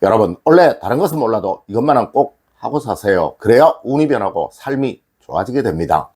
여러분 원래 다른 것은 몰라도 이것만은 꼭 하고 사세요. 그래야 운이 변하고 삶이 좋아지게 됩니다.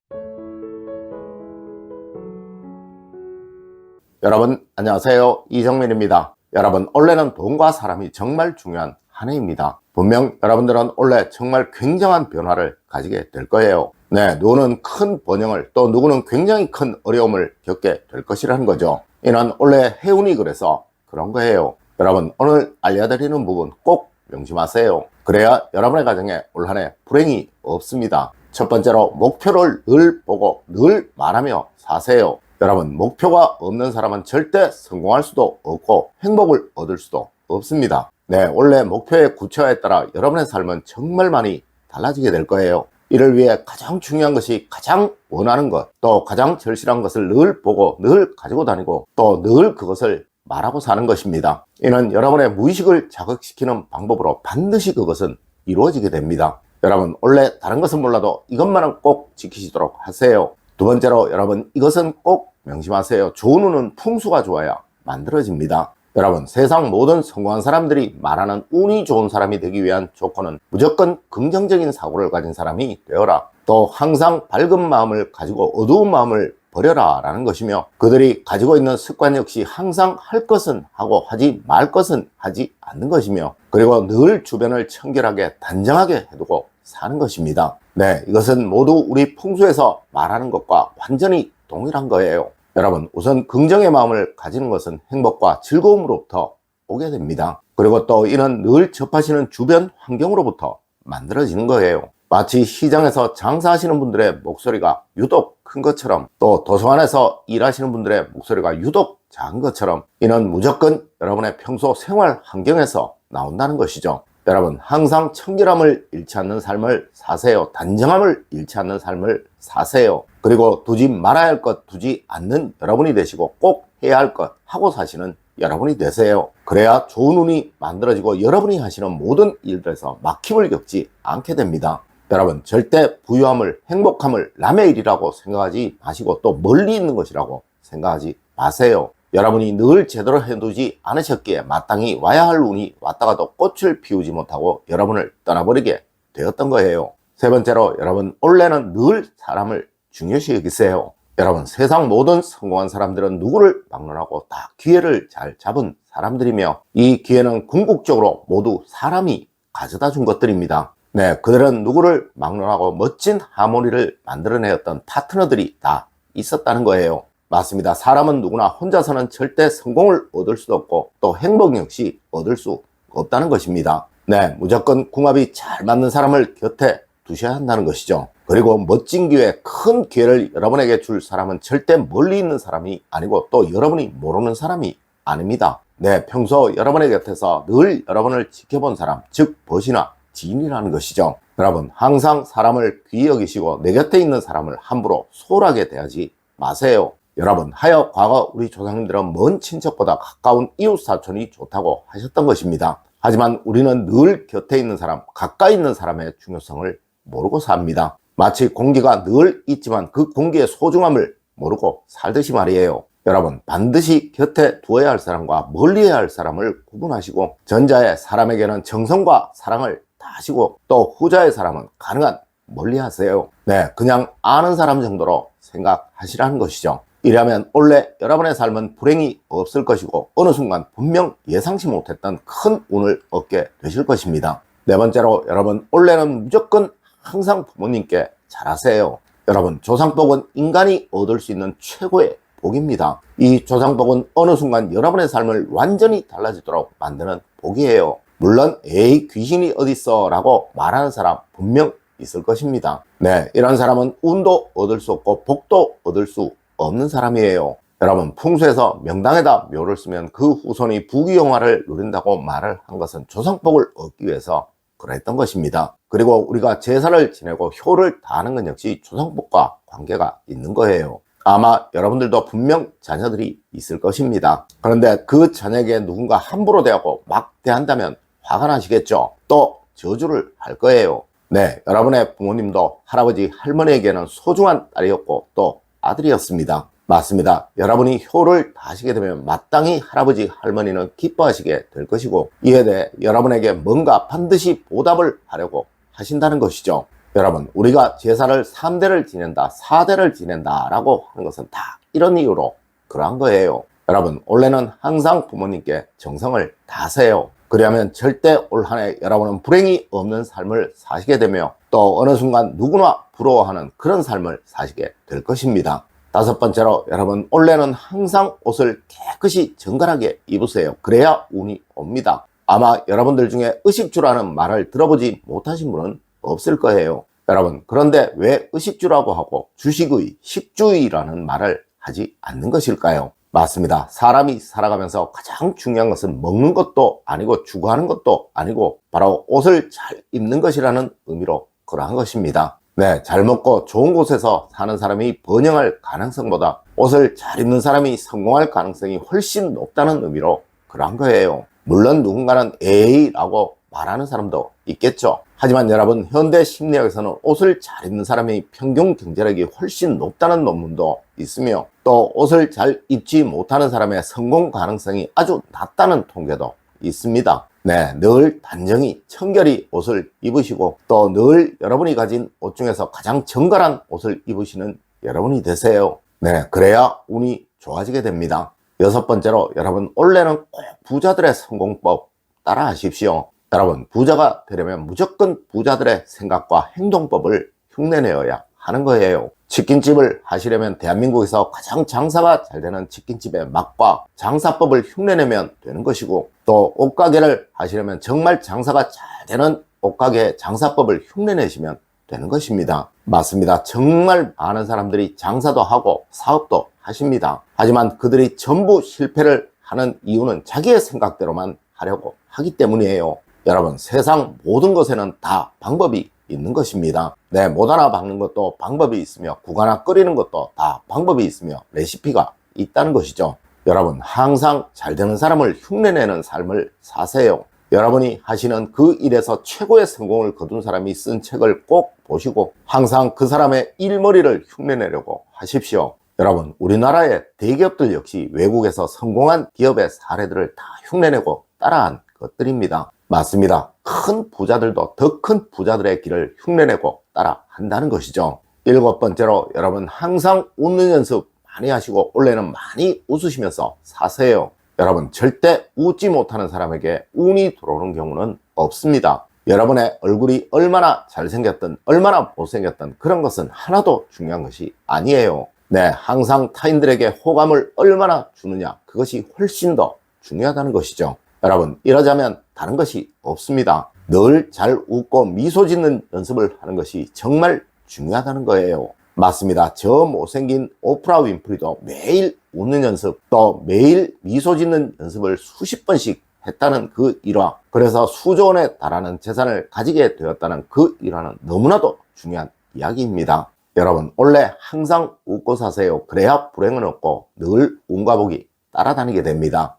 여러분 안녕하세요 이정민입니다. 여러분 원래는 돈과 사람이 정말 중요한 한 해입니다. 분명 여러분들은 원래 정말 굉장한 변화를 가지게 될 거예요. 네, 누구는 큰 번영을 또 누구는 굉장히 큰 어려움을 겪게 될 것이라는 거죠. 이는 원래 해운이 그래서 그런 거예요. 여러분 오늘 알려드리는 부분 꼭 명심하세요. 그래야 여러분의 가정에 올 한 해 불행이 없습니다. 첫 번째로 목표를 늘 보고 늘 말하며 사세요. 여러분 목표가 없는 사람은 절대 성공할 수도 없고 행복을 얻을 수도 없습니다. 네, 원래 목표의 구체화에 따라 여러분의 삶은 정말 많이 달라지게 될 거예요. 이를 위해 가장 중요한 것이 가장 원하는 것, 또 가장 절실한 것을 늘 보고 늘 가지고 다니고 또 늘 그것을 말하고 사는 것입니다. 이는 여러분의 무의식을 자극시키는 방법으로 반드시 그것은 이루어지게 됩니다. 여러분, 원래 다른 것은 몰라도 이것만은 꼭 지키시도록 하세요. 두 번째로 여러분, 이것은 꼭 명심하세요. 좋은 운은 풍수가 좋아야 만들어집니다. 여러분, 세상 모든 성공한 사람들이 말하는 운이 좋은 사람이 되기 위한 조건은 무조건 긍정적인 사고를 가진 사람이 되어라. 또 항상 밝은 마음을 가지고 어두운 마음을 버려라 라는 것이며 그들이 가지고 있는 습관 역시 항상 할 것은 하고 하지 말 것은 하지 않는 것이며 그리고 늘 주변을 청결하게 단정하게 해두고 사는 것입니다. 네, 이것은 모두 우리 풍수에서 말하는 것과 완전히 동일한 거예요. 여러분, 우선 긍정의 마음을 가지는 것은 행복과 즐거움으로부터 오게 됩니다. 그리고 또 이는 늘 접하시는 주변 환경으로부터 만들어지는 거예요. 마치 시장에서 장사하시는 분들의 목소리가 유독 큰 것처럼 또 도서관에서 일하시는 분들의 목소리가 유독 작은 것처럼 이는 무조건 여러분의 평소 생활 환경에서 나온다는 것이죠. 여러분 항상 청결함을 잃지 않는 삶을 사세요. 단정함을 잃지 않는 삶을 사세요. 그리고 두지 말아야 할 것 두지 않는 여러분이 되시고 꼭 해야 할 것 하고 사시는 여러분이 되세요. 그래야 좋은 운이 만들어지고 여러분이 하시는 모든 일들에서 막힘을 겪지 않게 됩니다. 여러분 절대 부유함을 행복함을 남의 일이라고 생각하지 마시고 또 멀리 있는 것이라고 생각하지 마세요. 여러분이 늘 제대로 해두지 않으셨기에 마땅히 와야 할 운이 왔다가도 꽃을 피우지 못하고 여러분을 떠나버리게 되었던 거예요. 세 번째로 여러분 원래는 늘 사람을 중요시 여기세요. 여러분 세상 모든 성공한 사람들은 누구를 막론하고 다 기회를 잘 잡은 사람들이며 이 기회는 궁극적으로 모두 사람이 가져다 준 것들입니다. 네, 그들은 누구를 막론하고 멋진 하모니를 만들어내었던 파트너들이 다 있었다는 거예요. 맞습니다. 사람은 누구나 혼자서는 절대 성공을 얻을 수도 없고 또 행복 역시 얻을 수 없다는 것입니다. 네, 무조건 궁합이 잘 맞는 사람을 곁에 두셔야 한다는 것이죠. 그리고 멋진 기회, 큰 기회를 여러분에게 줄 사람은 절대 멀리 있는 사람이 아니고 또 여러분이 모르는 사람이 아닙니다. 네, 평소 여러분의 곁에서 늘 여러분을 지켜본 사람, 즉 벗이나 지인이라는 것이죠. 여러분, 항상 사람을 귀히 여기시고 내 곁에 있는 사람을 함부로 소홀하게 대하지 마세요. 여러분, 하여 과거 우리 조상님들은 먼 친척보다 가까운 이웃 사촌이 좋다고 하셨던 것입니다. 하지만 우리는 늘 곁에 있는 사람, 가까이 있는 사람의 중요성을 모르고 삽니다. 마치 공기가 늘 있지만 그 공기의 소중함을 모르고 살듯이 말이에요. 여러분 반드시 곁에 두어야 할 사람과 멀리해야 할 사람을 구분하시고 전자의 사람에게는 정성과 사랑을 다 하시고 또 후자의 사람은 가능한 멀리 하세요. 네, 그냥 아는 사람 정도로 생각하시라는 것이죠. 이라면 원래 여러분의 삶은 불행이 없을 것이고 어느 순간 분명 예상치 못했던 큰 운을 얻게 되실 것입니다. 네 번째로 여러분 원래는 무조건 항상 부모님께 잘하세요. 여러분 조상복은 인간이 얻을 수 있는 최고의 복입니다. 이 조상복은 어느 순간 여러분의 삶을 완전히 달라지도록 만드는 복이에요. 물론 에이 귀신이 어딨어 라고 말하는 사람 분명 있을 것입니다. 네, 이런 사람은 운도 얻을 수 없고 복도 얻을 수 없는 사람이에요. 여러분 풍수에서 명당에다 묘를 쓰면 그 후손이 부귀영화를 누린다고 말을 한 것은 조상복을 얻기 위해서 그랬던 것입니다. 그리고 우리가 제사를 지내고 효를 다하는 건 역시 조상복과 관계가 있는 거예요. 아마 여러분들도 분명 자녀들이 있을 것입니다. 그런데 그 자녀에게 누군가 함부로 대하고 막 대한다면 화가 나시겠죠? 또 저주를 할 거예요. 네, 여러분의 부모님도 할아버지, 할머니에게는 소중한 딸이었고 또 아들이었습니다. 맞습니다. 여러분이 효를 다하시게 되면 마땅히 할아버지 할머니는 기뻐하시게 될 것이고 이에 대해 여러분에게 뭔가 반드시 보답을 하려고 하신다는 것이죠. 여러분 우리가 제사를 3대를 지낸다 4대를 지낸다 라고 하는 것은 다 이런 이유로 그러한 거예요. 여러분 원래는 항상 부모님께 정성을 다하세요. 그리하면 절대 올 한 해 여러분은 불행이 없는 삶을 사시게 되며 또 어느 순간 누구나 부러워하는 그런 삶을 사시게 될 것입니다. 다섯 번째로 여러분 올해는 항상 옷을 깨끗이 정갈하게 입으세요. 그래야 운이 옵니다. 아마 여러분들 중에 의식주라는 말을 들어보지 못하신 분은 없을 거예요. 여러분 그런데 왜 의식주라고 하고 주식의 식주의라는 말을 하지 않는 것일까요? 맞습니다. 사람이 살아가면서 가장 중요한 것은 먹는 것도 아니고 주거하는 것도 아니고 바로 옷을 잘 입는 것이라는 의미로 그러한 것입니다. 네, 잘 먹고 좋은 곳에서 사는 사람이 번영할 가능성보다 옷을 잘 입는 사람이 성공할 가능성이 훨씬 높다는 의미로 그러한 거예요. 물론 누군가는 에이라고 말하는 사람도 있겠죠. 하지만 여러분, 현대 심리학에서는 옷을 잘 입는 사람이 평균 경제력이 훨씬 높다는 논문도 있으며 또 옷을 잘 입지 못하는 사람의 성공 가능성이 아주 낮다는 통계도 있습니다. 네, 늘 단정히 청결히 옷을 입으시고 또 늘 여러분이 가진 옷 중에서 가장 정갈한 옷을 입으시는 여러분이 되세요. 네, 그래야 운이 좋아지게 됩니다. 여섯 번째로 여러분 원래는 꼭 부자들의 성공법 따라 하십시오. 여러분 부자가 되려면 무조건 부자들의 생각과 행동법을 흉내내어야 하는 거예요. 치킨집을 하시려면 대한민국에서 가장 장사가 잘 되는 치킨집의 맛과 장사법을 흉내내면 되는 것이고 또 옷가게를 하시려면 정말 장사가 잘 되는 옷가게의 장사법을 흉내내시면 되는 것입니다. 맞습니다. 정말 많은 사람들이 장사도 하고 사업도 하십니다. 하지만 그들이 전부 실패를 하는 이유는 자기의 생각대로만 하려고 하기 때문이에요. 여러분 세상 모든 것에는 다 방법이 있는 것입니다. 네, 못 하나 박는 것도 방법이 있으며 국 하나 끓이는 것도 다 방법이 있으며 레시피가 있다는 것이죠. 여러분 항상 잘 되는 사람을 흉내내는 삶을 사세요. 여러분이 하시는 그 일에서 최고의 성공을 거둔 사람이 쓴 책을 꼭 보시고 항상 그 사람의 일머리를 흉내내려고 하십시오. 여러분 우리나라의 대기업들 역시 외국에서 성공한 기업의 사례들을 다 흉내내고 따라한 것들입니다. 맞습니다. 큰 부자들도 더 큰 부자들의 길을 흉내내고 따라 한다는 것이죠. 일곱 번째로 여러분 항상 웃는 연습 많이 하시고 원래는 많이 웃으시면서 사세요. 여러분 절대 웃지 못하는 사람에게 운이 들어오는 경우는 없습니다. 여러분의 얼굴이 얼마나 잘생겼든 얼마나 못생겼든 그런 것은 하나도 중요한 것이 아니에요. 네, 항상 타인들에게 호감을 얼마나 주느냐 그것이 훨씬 더 중요하다는 것이죠. 여러분 이러자면 다른 것이 없습니다. 늘 잘 웃고 미소 짓는 연습을 하는 것이 정말 중요하다는 거예요. 맞습니다. 저 못생긴 오프라 윈프리도 매일 웃는 연습, 또 매일 미소 짓는 연습을 수십 번씩 했다는 그 일화. 그래서 수조 원에 달하는 재산을 가지게 되었다는 그 일화는 너무나도 중요한 이야기입니다. 여러분, 원래 항상 웃고 사세요. 그래야 불행은 없고 늘 운과 복이 따라다니게 됩니다.